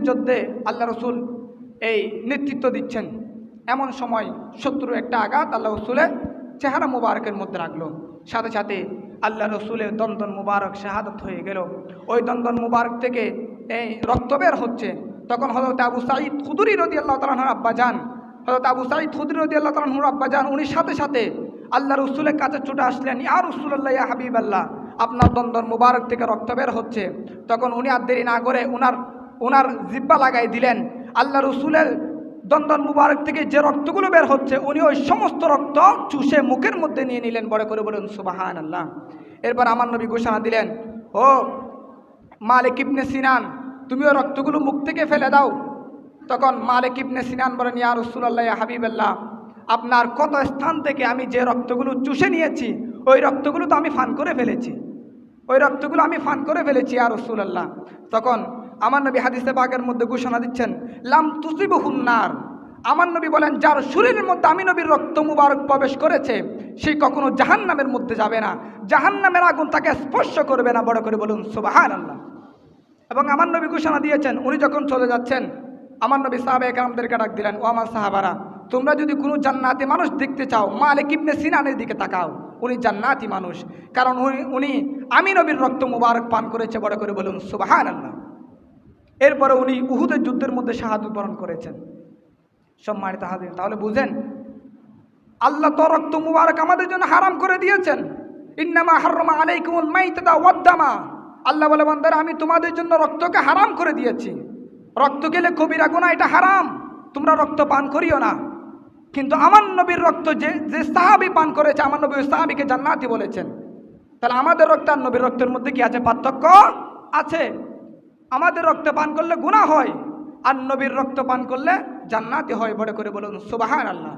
উহুদের যুদ্ধে আল্লাহ রসুল এই নেতৃত্ব দিচ্ছেন। এমন সময় শত্রু একটা আঘাত আল্লাহ রসুলের চেহারা মুবারকের মধ্যে রাখল। সাথে সাথে আল্লাহ রসুলের দন্দন মুবারক শাহাদত হয়ে গেল। ওই দন্দন মুবারক থেকে এই রক্ত বের হচ্ছে। তখন হজরত আবু সাঈদ খুদুরি রদি আল্লাহ তালাহর আব্বা যান হজরত আবু সাঈদ খুদুরি রদি আল্লাহ তালাহর আব্বা যান উনি সাথে সাথে আল্লাহ রসুলের কাছে ছুটে আসলেন, ইয়া রসুল্লাহ ইয়া হাবিব আল্লাহ আপনার দন্দন মুবারক থেকে রক্ত বের হচ্ছে। তখন উনি আর দেরি না করে উনার ওনার জিব্বা লাগাই দিলেন। আল্লাহ রসুলের দন্দন মুবারক থেকে যে রক্তগুলো বের হচ্ছে উনি ওই সমস্ত রক্ত চুষে মুখের মধ্যে নিয়ে নিলেন। বড় করে বলুন সুবাহান আল্লাহ এরপর আমার নবী ঘোষণা দিলেন, ও মালিক ইবনে সিনান, তুমি ওই রক্তগুলো মুখ থেকে ফেলে দাও। তখন মালিক ইবনে সিনান বলেন, ইয়া রসুল্লাহ হাবিবাল্লাহ, আপনার কত স্থান থেকে আমি যে রক্তগুলো চুষে নিয়েছি, ওই রক্তগুলো তো আমি ফান করে ফেলেছি। ওই রক্তগুলো আমি ফান করে ফেলেছি আর রসুলাল্লাহ। তখন আমার নবী হাদিসে বাগের মধ্যে ঘোষণা দিচ্ছেন, লাম তুসিব হুন্নার আমার নবী বলেন, যার শরীরের মধ্যে আমি নবীর রক্ত মুবারক প্রবেশ করেছে, সে কখনো জাহান নামের মধ্যে যাবে না। জাহান নামের আগুন তাকে স্পর্শ করবে না। বড় করে বলুন সুবাহান আল্লাহ এবং আমার নবী ঘোষণা দিয়েছেন, উনি যখন চলে যাচ্ছেন, আমার নবী সাহাবে একরামদেরকে ডাক দিলেন, ও আমার সাহাবারা, তোমরা যদি কোনো জান্নাতি মানুষ দেখতে চাও, মালিক ইবনে সিনানের দিকে তাকাও। উনি জান্নাতি মানুষ। কারণ উনি উনি আমি নবীর রক্ত মুবারক পান করেছে। বড় করে বলুন সুবাহান আল্লাহ এরপরে উনি উহুদের যুদ্ধের মধ্যে শাহাদত বরণ করেছেন। সম্মানিত হাজির তাহলে বুঝেন, আল্লাহ তো রক্ত মুবারক আমাদের জন্য হারাম করে দিয়েছেন। ইন্নামা হারমা আলাইকুমুল মাইতাদা ওয়াদ্দামা আল্লাহ বলে, বান্দারা, আমি তোমাদের জন্য রক্তকে হারাম করে দিয়েছি। রক্ত গেলে কবিরা গোনা এটা হারাম। তোমরা রক্ত পান করিও না। কিন্তু আমার নবীর রক্ত যে যে সাহাবি পান করেছে, আমার নবী সাহাবিকে জান্নাতি বলেছেন। তাহলে আমাদের রক্ত আর নবীর রক্তের মধ্যে কি আছে পার্থক্য? আছে। আমাদের রক্ত পান করলে গুণা হয়, আর নবীর রক্ত পান করলে জান্নাতি হয়। বড় করে বলুন সুবাহান আল্লাহ